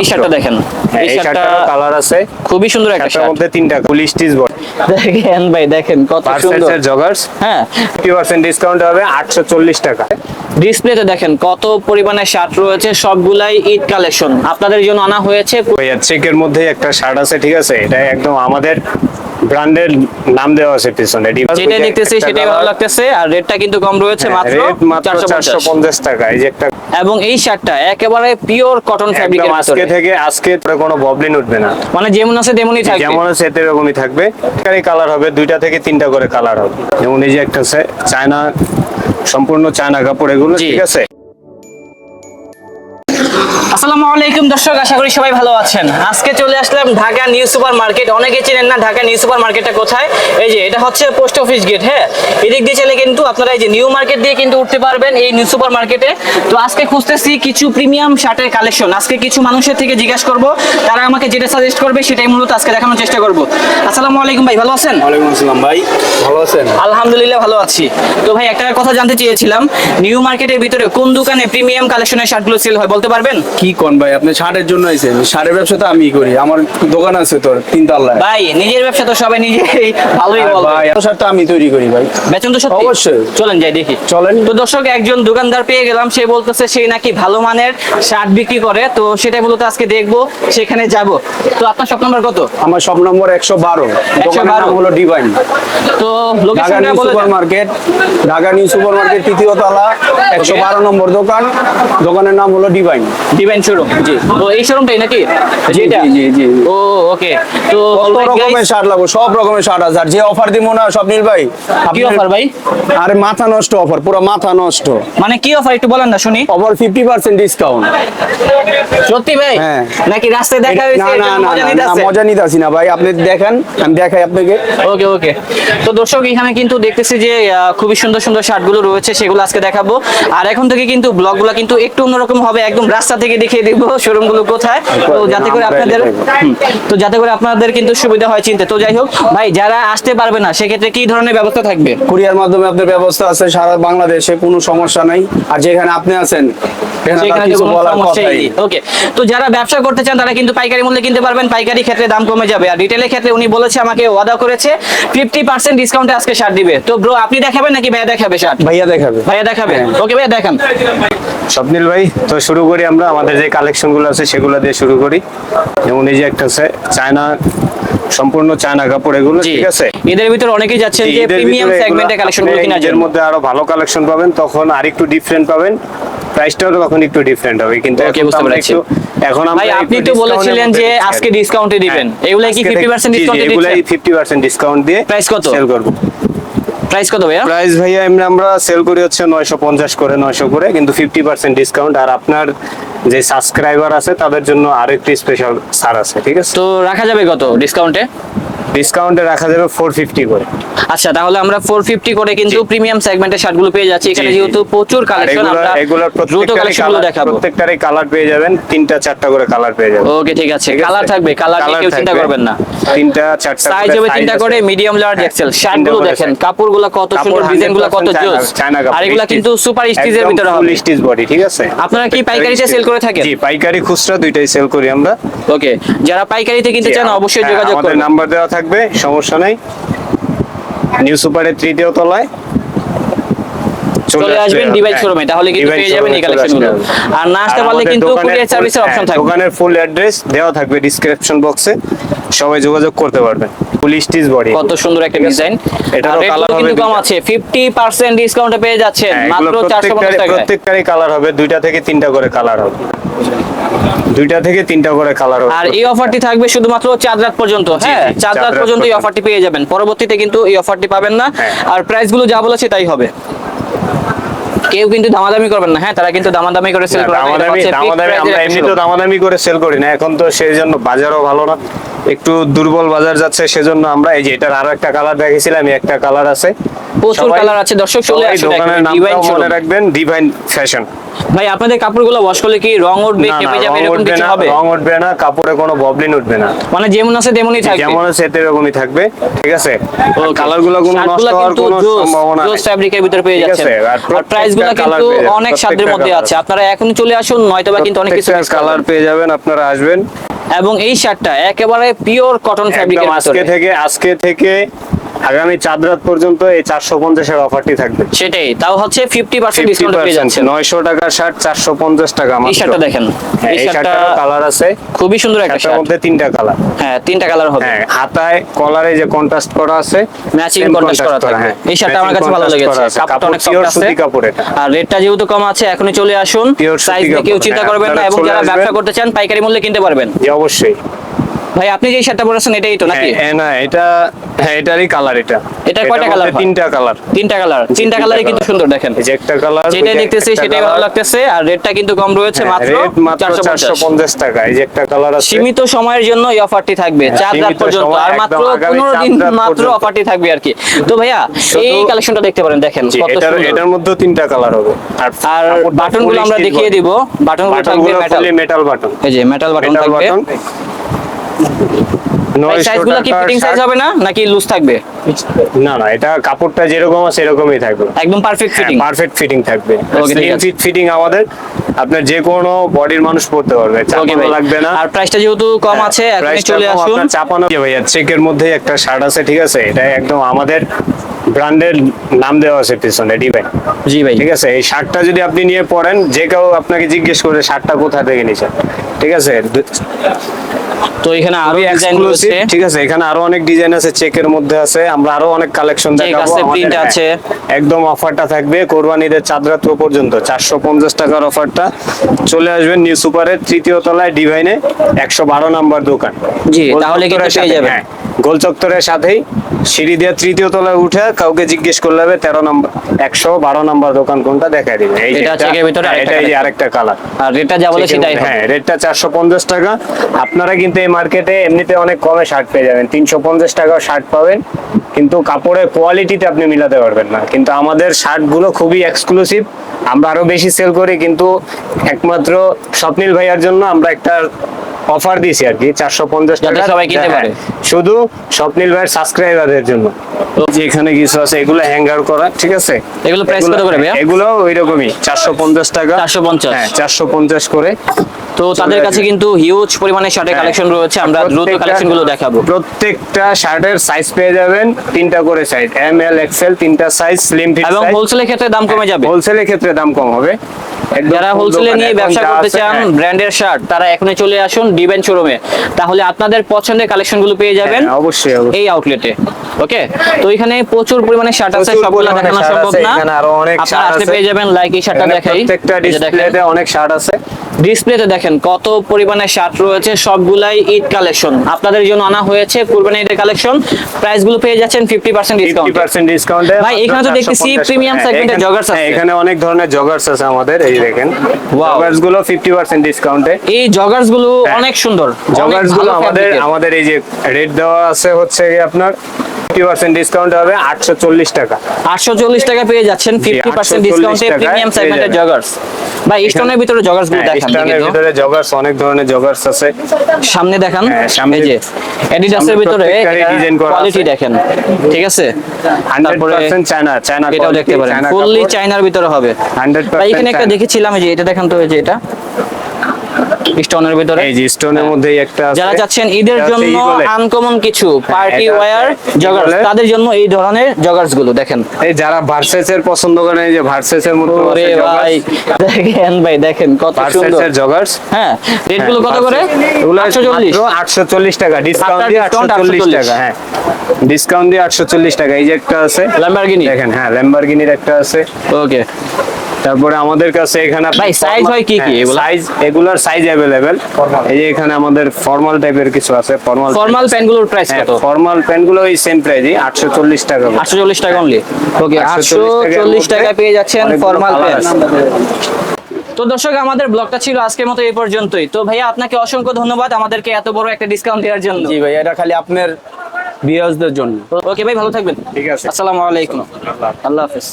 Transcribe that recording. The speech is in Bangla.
এই শার্টটা দেখেন। হ্যাঁ, এই এই শার্টটা কালার আছে। খুবই সুন্দর একটা শার্টের শার্ট। মধ্যে তিনটা পুলিশ স্টিচ বডি দেখেন ভাই দেখেন কত সুন্দর। জগার্স হ্যাঁ। ফিফটি পার্সেন্ট ডিসকাউন্ট হবে টাকা। ডিসপ্লেতে দেখেন কত পরিমাণে শার্ট রয়েছে সবগুলাই ঈদ কালেকশন আপনাদের জন্য আনা হয়েছে। ভাইয়া চেকের মধ্যে একটা শার্ট আছে ঠিক আছে? এটা একদম আমাদের ব্র্যান্ডের নাম দেওয়া আছে পিছনে। যেটাই দেখতেছি সেটাই ভালো লাগতেছে আর রেটটা কিন্তু কম রয়েছে মাত্র হ্যাঁ, মাত্র চারশো 450 পঞ্চাশ টাকা এই যে একটা এবং এই শার্টটা একেবারে পিওর কটন ফ্যাব্রিকের আজকে থেকে আজকে তোর কোনো ববলিন উঠবে না। মানে যেমন আছে তেমনই থাকবে। যেমন আছে এরকমই থাকবে। কালার হবে দুইটা থেকে তিনটা করে কালার হবে। যেমন এই যে একটা আছে চায়না সম্পূর্ণ চায়না কাপড় এগুলো ঠিক আছে? আসসালামু আলাইকুম দর্শক আশা করি সবাই ভালো আছেন। আজকে চলে আসলাম ঢাকা নিউ সুপার মার্কেট অনেকে চেনেন না ঢাকা নিউ সুপার মার্কেটটা কোথায়? এই যে এটা হচ্ছে পোস্ট অফিস গেট হ্যাঁ? এদিক দিয়ে চলে কিন্তু আপনারা এই যে নিউ মার্কেট দিয়ে কিন্তু উঠতে পারবেন এই নিউ সুপার মার্কেটে তো আজকে খুঁজতেছি কিছু প্রিমিয়াম শার্টের কালেকশন। আজকে কিছু মানুষের থেকে জিজ্ঞাসা করব তারা আমাকে যেটা সাজেস্ট করবে সেটাই মূলত আজকে দেখানোর চেষ্টা করব। আসসালামু আলাইকুম ভাই ভালো আছেন? ওয়ালাইকুম আসসালাম ভাই ভালো আছেন? আলহামদুলিল্লাহ ভালো আছি। তো ভাই একটা কথা জানতে চেয়েছিলাম নিউ মার্কেটের ভিতরে কোন দোকানে প্রিমিয়াম কালেকশনের শার্টগুলো সেল হয় বলতে পারবেন? কি কোন ভাই আপনি শার্টের জন্য আইছেন। শার্টের ব্যবসা তো আমি করি। আমার দোকান আছে তোর তিন তলায় ভাই নিজের ব্যবসা তো সবাই নিজেই ভালোই বলবে ভাই এত শার্ট তো আমি তৈরি করি ভাই। বেতন তো সত্যি। অবশ্যই। চলেন যাই দেখি। চলেন। তো দর্শক একজন দোকানদার পেয়ে গেলাম। সে বলতেছে সে নাকি ভালো মানের শার্ট বিক্রি করে। তো সেটাই মূলত আজকে দেখব। সেখানে যাব। তো আপনার শপ নাম্বার কত? আমার সব নম্বর একশো বারো। দোকানের নাম হলো ডিভাইন তো লোকেশনটা বলে super market Dhaka new super market তৃতীয় তলা একশো বারো নম্বর দোকান। দোকানের নাম হলো ডিভাইন ডিভাইন শোরুম জি। তো এই শোরুমটাই নাকি? জি, যেটা? জি। ও ওকে তো কত রকমের শার্ট লাগবে? সব রকমের শার্ট আছে। আর যে অফার দিব না ভাই? কি অফার ভাই? আরে মাথা নষ্ট অফার পুরো মাথা নষ্ট। মানে কি অফার একটু বলেন না শুনি। অফার ফিফটি পার্সেন্ট ডিসকাউন্ট সত্যি ভাই? হ্যাঁ। নাকি রাস্তায় দেখা হয়েছে না না না মজা না, না ভাই। আপনি দেখেন আমি দেখাই আপনাকে। ওকে ওকে তো দর্শক এখানে কিন্তু দেখতেছি যে খুবই সুন্দর সুন্দর শার্টগুলো রয়েছে সেগুলো আজকে দেখাবো। আর এখন থেকে কিন্তু ব্লগগুলো কিন্তু একটু অন্যরকম হবে একদম রাস্তা থেকে দেখিয়ে দিব শোরুমগুলো কোথায়। তো যাতে করে আপনাদের তো যাতে করে আপনাদের কিন্তু সুবিধা হয় চিনতে। তো যাই হোক ভাই যারা আসতে পারবে না সেক্ষেত্রে কি ধরনের ব্যবস্থা থাকবে? কুরিয়ার মাধ্যমে আপনার ব্যবস্থা আছে সারা বাংলাদেশে কোনো সমস্যা নাই। আর যেখানে আপনি আছেন ওকে তো যারা ব্যবসা করতে চান তারা কিন্তু পাইকারি মূল্যে কিনতে পারবেন। পাইকারি ক্ষেত্রে দাম কমে যাবে। আর রিটেলের ক্ষেত্রে উনি বলেছে আমাকে ওয়াদা করেছে ফিফটি পার্সেন্ট ডিসকাউন্টে আজকে শার্ট দিবে। তো ব্রো আপনি দেখাবেন নাকি ভাইয়া দেখাবে শার্ট ভাইয়া দেখাবে। ভাইয়া দেখাবে? হ্যাঁ। ওকে ভাইয়া দেখান। স্বপ্নিল ভাই তো শুরু করি আমরা। আমাদের যে কালেকশনগুলো আছে সেগুলো দিয়ে শুরু করি। যেমন এই যে একটা আছে চায়না সম্পূর্ণ চায়না কাপড় এগুলো ঠিক আছে? এদের ভিতরে অনেকেই যাচ্ছেন যে প্রিমিয়াম সেগমেন্টের এগুলো কালেকশনগুলো ঈদের জন্য মধ্যে আরও ভালো কালেকশন পাবেন তখন আরেকটু ডিফারেন্ট পাবেন। প্রাইসটাও তখন একটু ডিফারেন্ট হবে কিন্তু এখন বুঝতে আমরা এখন আমরা আপনি তো বলেছিলেন যে আজকে কি। ডিসকাউন্টে দিবেন। হ্যাঁ, এগুলাই কি ফিফটি পার্সেন্ট জি, জি, এগুলাই দিচ্ছেন ফিফটি পার্সেন্ট ডিসকাউন্ট দিয়ে Price কত? সেল করব। প্রাইস কত ভাইয়া? প্রাইস ভাইয়া এমনি আমরা সেল করি হচ্ছে নয়শো পঞ্চাশ করে নয়শো করে কিন্তু ফিফটি পার্সেন্ট ডিসকাউন্ট আর আপনার যে সাবস্ক্রাইবার আছে, তাদের জন্য আরেকটি স্পেশাল ছাড় আছে, ঠিক আছে? তো রাখা যাবে কত ডিসকাউন্টে ডিসকাউন্টে রাখা যাবে ফোর ফিফটি করে। আচ্ছা তাহলে আমরা ফোর ফিফটি করে কিন্তু প্রিমিয়াম সেগমেন্টের শার্টগুলো পেয়ে যাচ্ছি। এখানে। যেহেতু প্রচুর কালেকশন আমরা এগুলোর দ্রুত কালেকশনগুলো দেখাবো। প্রত্যেকটারই কালার পেয়ে যাবেন। তিনটা চারটা করে কালার পেয়ে যাবেন। ওকে ঠিক আছে। কালার থাকবে। কালার নিয়ে কেউ চিন্তা করবেন না। তিনটা চারটা সাইজ হবে তিনটা করে মিডিয়াম লার্জ এক্সেল শার্টগুলো দেখেন কাপড়গুলো কত সুন্দর ডিজাইনগুলো কত জোস। আর এগুলো কিন্তু সুপার স্টিচের ভিতরে হবে। স্টিচ বডি ঠিক আছে? আপনারা কি পাইকারিতে সেল করে থাকেন? জি পাইকারি খুচরা দুইটাই সেল করি আমরা। ওকে যারা পাইকারিতে কিনতে চান অবশ্যই হ্যাঁ, যোগাযোগ আমাদের নাম্বার দেওয়া থাকবে সমস্যা নেই। নিউ সুপারের তৃতীয় তলায়। চলে আসবেন ডিভাইস হ্যাঁ, শোরুমে তাহলে কিন্তু পেয়ে যাবেন এই কালেকশনগুলো আর না আসতে পারলে কিন্তু কুরিয়ার সার্ভিসের অপশন থাকবে। দোকানের ফুল অ্যাড্রেস দেওয়া থাকবে ডেসক্রিপশন বক্সে সবাই যোগাযোগ করতে পারবেন। ফুল স্টিচ বডি কত সুন্দর একটা ডিজাইন এটারও কালার হবে কিন্তু কম। আছে 50% ডিসকাউন্টে পেয়ে যাচ্ছেন হ্যাঁ, মাত্র 450 প্রত্যেকটারই টাকায় প্রত্যেকটারই কালার হবে দুইটা থেকে তিনটা করে কালার হবে। দুইটা থেকে তিনটা করে কালার হবে। আর এই অফারটি থাকবে শুধুমাত্র চাঁদ রাত পর্যন্ত হ্যাঁ চাঁদ চাঁদ রাত পর্যন্ত এই অফারটি পেয়ে যাবেন। পরবর্তীতে কিন্তু এই অফারটি পাবেন না। হ্যাঁ। আর প্রাইসগুলো যা বলেছে তাই হবে। কেউ কিন্তু দামাদামি করবেন না। হ্যাঁ তারা কিন্তু দামাদামি করে সেল করে না, এটা দামাদামি দামাদামি আমরা এমনি তো দামাদামি করে সেল করি না। এখন তো সেই জন্য বাজারও ভালো না। একটু দুর্বল বাজার যাচ্ছে সেজন্য আমরা এই যে এটার আরও একটা কালার দেখেছিলাম একটা কালার আছে। প্রচুর কালার আছে। দর্শক চলে আসুন দোকানের নামটাও মনে রাখবেন ডিভাইন ফ্যাশন ভাই আপনাদের কাপড়গুলো ওয়াশ করলে কি রং উঠবে কেঁপে যাবে এরকম কিছু হবে? রং উঠবে না কাপড়ে কোনো ববলিন উঠবে না। মানে যেমন আছে তেমনই থাকবে। যেমন আছে এরকমই থাকবে ঠিক আছে? কালারগুলো কোনো নষ্ট হওয়ার কোনো জোস সম্ভাবনা জোস নেই। ফ্যাব্রিকের ভিতরে পেয়ে ঠিক যাচ্ছেন। আর আর প্রত্যেকটা প্রাইসগুলো colour কিন্তু অনেক সাধ্যের প্রত্যেকটা মধ্যে আছে। আপনারা এখন চলে আসুন নয়তো বা কিন্তু অনেক কিছু কালার পেয়ে যাবেন আপনারা আসবেন। এবং এই শার্টটা একেবারে পিওর কটন ফ্যাব্রিকের আজকে থেকে আজকে থেকে আগামী চাঁদ রাত পর্যন্ত এই চারশো পঞ্চাশের অফারটি থাকবে। সেটাই তাও হচ্ছে ফিফটি পার্সেন্ট ডিসকাউন্ট পেয়ে যাচ্ছেন। নয়শো টাকার শার্ট চারশো পঞ্চাশ টাকা এই শার্টটা দেখেন। হ্যাঁ, এই শার্টটা কালার আছে। খুবই সুন্দর একটা শার্ট মধ্যে তিনটা কালার হ্যাঁ তিনটা কালার হবে। হ্যাঁ হাতায় কলারে যে কন্ট্রাস্ট করা আছে ম্যাচিং কন্ট্রাস্ট করা থাকবে হ্যাঁ। এই শার্টটা আমার কাছে ভালো লেগেছে। কাপড়টা কাপড় অনেক সফট আছে। কাপড় এটা। আর রেটটা যেহেতু কম আছে এখনই চলে আসুন। সাইজ নিয়ে কেউ চিন্তা করবেন না এবং যারা ব্যবসা করতে চান পাইকারি মূল্যে কিনতে পারবেন। জি অবশ্যই। ভাই আপনি যে শার্টটা পরেছেন এটাই তো নাকি? হ্যাঁ, হ্যাঁ, না এটা হ্যাঁ এটারই কালার এটা। এটা কয়টা হয়? তিনটা কালার তিনটা কালার তিনটা কালারই কিন্তু সুন্দর দেখেন। এই যে একটা কালার যেটাই দেখতেছি সেটাই ভালো লাগতেছে আর রেটটা কিন্তু কম রয়েছে মাত্র হ্যাঁ, মাত্র চারশো চারশো পঞ্চাশ পঞ্চাশ টাকা। এই যে একটা কালার আছে। সীমিত সময়ের জন্য এই অফারটি থাকবে হ্যাঁ, চার রাত পর্যন্ত। আর মাত্র আগামী পনেরো চার দিন মাত্র অফারটি থাকবে আর কি। তো ভাইয়া এই কালেকশনটা দেখতে পারেন দেখেন কত এটার সুন্দর। এটার মধ্যে তিনটা কালার হবে। আর কাপড়টা বাটনগুলো আমরা দেখিয়ে। দিব। বাটনগুলো থাকবে মেটাল মেটাল বাটন এই যে মেটাল বাটন থাকবে। সাইজগুলো কি ফিটিং সাইজ হবে না? নাকি লুজ থাকবে? না না এটা কাপড়টা যেরকম আছে এরকমই থাকবে। একদম পারফেক্ট ফিটিং পারফেক্ট ফিটিং থাকবে। স্লিম ফিট ফিটিং আমাদের আপনার যে কোনো বডির মানুষ পড়তে পারবে চাপানো লাগবে না। আর প্রাইসটা যেহেতু কম আছে এখনই প্রাইসটা চলে আসুন। চাপানো ভাইয়া চেকের মধ্যে একটা শার্ট আছে ঠিক আছে? এটা একদম আমাদের ব্র্যান্ডের নাম দেওয়া আছে পিছনে ডিভাইন জি ভাই। ঠিক আছে? এই শার্টটা যদি আপনি নিয়ে পড়েন যে কেউ আপনাকে জিজ্ঞেস করে শার্টটা কোথা থেকে নিয়েছেন? ঠিক আছে? তো এখানে আরও ডিজাইন ঠিক আছে এখানে আরও অনেক ডিজাইন আছে চেকের মধ্যে আছে আমরা আরও অনেক কালেকশন দেখাবো আছে, print হ্যাঁ, আছে। একদম অফারটা থাকবে কোরবানিদের চাঁদরাত্র পর্যন্ত চারশো পঞ্চাশ টাকার অফারটা। চলে আসবেন নিউ সুপারের তৃতীয় তলায় ডিভাইনে একশো বারো নাম্বার দোকান। জি, তাহলে কিন্তু পেয়ে সাথে- যাবেন। হ্যাঁ, গোল চত্বরের সাথেই সিঁড়ি দিয়ে তৃতীয় তলায় উঠে কাউকে জিজ্ঞেস করলে হবে তেরো নম্বর একশো বারো নাম্বার দোকান কোনটা দেখা দিবে। এটা হ্যাঁ, আরেকটা কালার আর রেটটা যা বলে সেটাই হ্যাঁ রেটটা চারশো পঞ্চাশ টাকা। আপনারা কিন্তু এই মার্কেটে এমনিতে অনেক কমে শার্ট পেয়ে যাবেন। তিনশো পঞ্চাশ টাকাও শার্ট পাবেন কিন্তু কাপড়ের কোয়ালিটিতে আপনি মিলাতে পারবেন না। কিন্তু আমাদের শার্টগুলো খুবই এক্সক্লুসিভ আমরা আরও বেশি সেল করি কিন্তু একমাত্র স্বপ্নিল ভাইয়ার জন্য আমরা একটা অফার দিয়েছি আর কি চারশো পঞ্চাশ টাকা। সবাই কিনতে হ্যাঁ, পারে। শুধু স্বপ্নিল ভাইয়ের সাবস্ক্রাইবারদের জন্য। যে এখানে কিছু আছে এগুলো হ্যাঙ্গার করা ঠিক আছে? এগুলো price কত করে ভাইয়া? এগুলো ওই রকমই চারশো পঞ্চাশ টাকা। 450 হ্যাঁ চারশো পঞ্চাশ করে। তো তাদের কাছে কিন্তু হিউজ পরিমাণে শার্টের কালেকশন রয়েছে। আমরা দ্রুত কালেকশনগুলো দেখাবো। প্রত্যেকটা শার্টের সাইজ পেয়ে যাবেন। তিনটা করে সাইজ এম এল এক্সেল তিনটা সাইজ স্লিম ফিট এবং হোলসেলের ক্ষেত্রে দাম কমে যাবে। হোলসেলের ক্ষেত্রে দাম কম হবে। যারা হোলসেলে নিয়ে ব্যবসা করতে চান হ্যাঁ। ব্র্যান্ডের শার্ট তারা এখনই চলে আসুন ডিভেন শোরুমে তাহলে আপনাদের পছন্দের কালেকশনগুলো পেয়ে যাবেন হ্যাঁ, অবশ্যই এই আউটলেটে ওকে তো এখানে প্রচুর পরিমাণে শার্ট আছে সবগুলো দেখানো সম্ভব না। আপনারা আসলে। পেয়ে যাবেন লাইক এই শার্টটা দেখাই। প্রত্যেকটা ডিসপ্লেতে অনেক শার্ট আছে। ডিসপ্লেতে দেখেন কত পরিমাণে শার্ট রয়েছে সবগুলাই ঈদ কালেকশন। আপনাদের জন্য আনা হয়েছে কুরবানি ঈদের কালেকশন। প্রাইসগুলো পেয়ে যাচ্ছেন fifty percent fifty discount percent ডিসকাউন্টে ভাই, এখানে তো দেখতেছি segment এর joggers আছে। এখানে অনেক ধরনের জগার্স আছে আমাদের এই দেখেন. জগার্সগুলো ফিফটি পার্সেন্ট ডিসকাউন্টে এই জগার্সগুলো হ্যাঁ। অনেক সুন্দর জগার্সগুলো আমাদের আমাদের এই যে রেট দেওয়া আছে হচ্ছে আপনার ফিফটি পার্সেন্ট ডিসকাউন্ট হবে আটশো চল্লিশ টাকা। আটশো চল্লিশ টাকা পেয়ে যাচ্ছেন ফিফটি পার্সেন্ট ডিসকাউন্টে প্রিমিয়াম সেগমেন্টের জগার্স ভাই স্টোনের ভিতরে জগার্সগুলো দেখান স্টানের ভিতরে জগার্স অনেক ধরনের জগার্স আছে। সামনে দেখান হ্যাঁ, সামনে- যে এডিডাসের ভিতরে করা কোয়ালিটি দেখেন ঠিক আছে? হান্ড্রেড তারপরে পার্সেন্ট চায়না চায়না এটাও দেখতে পারেন। ফুললি চাইনার ভিতরে হবে। 100% ভাই এখানে একটা দেখেছিলাম এই যে এটা দেখেন তো যে এটা। স্টোনের ভিতরে? এই যে স্টোনের মধ্যে একটা যারা চাচ্ছেন ঈদের জন্য আনকমন কিছু পার্টি ওয়্যার জগার্স তাদের জন্য এই ধরনের জগার্সগুলো দেখেন। এই যারা ভার্সেসের পছন্দ করেন এই যে ভার্সেসের মতো ওরে ভাই দেখেন ভাই দেখেন কত সুন্দর। ভার্সেসের জগার্স হ্যাঁ রেটগুলো কত করে? আটশো চল্লিশ। আটশো চল্লিশ টাকা ডিসকাউন্ট দিয়ে আটশো discount চল্লিশ। 840 টাকা হ্যাঁ। ডিসকাউন্ট দিয়ে আটশো চল্লিশ টাকা এই যে একটা আছে। ল্যাম্বরগিনি দেখেন হ্যাঁ ল্যাম্বরগিনির একটা আছে। ওকে তারপরে আমাদের কাছে এখানে ভাই, সাইজ হয় কি কি? এগুলা? সাইজ এগুলার সাইজ অ্যাভেলেবেল এই যে এখানে আমাদের ফর্মাল টাইপের কিছু আছে ফর্মাল ফর্মাল প্যান্টগুলোর প্রাইস হ্যাঁ কত? ফর্মাল প্যান্টগুলো ওই সেম প্রাইসই আটশো চল্লিশ টাকা করে। আটশো চল্লিশ টাকা অনলি ওকে আটশো 840 চল্লিশ টাকা পেয়ে যাচ্ছেন ফর্মাল প্যান্ট তো দর্শক আমাদের ব্লগটা ছিল আজকের মতো এই পর্যন্তই। তো ভাইয়া আপনাকে অসংখ্য ধন্যবাদ আমাদেরকে এত বড় একটা ডিসকাউন্ট দেওয়ার জন্য। জি ভাই এটা খালি আপনার ভিউয়ার্সদের জন্য। ওকে ভাই ভালো থাকবেন। ঠিক আছে। আসসালামু আলাইকুম। আল্লাহ হাফেজ।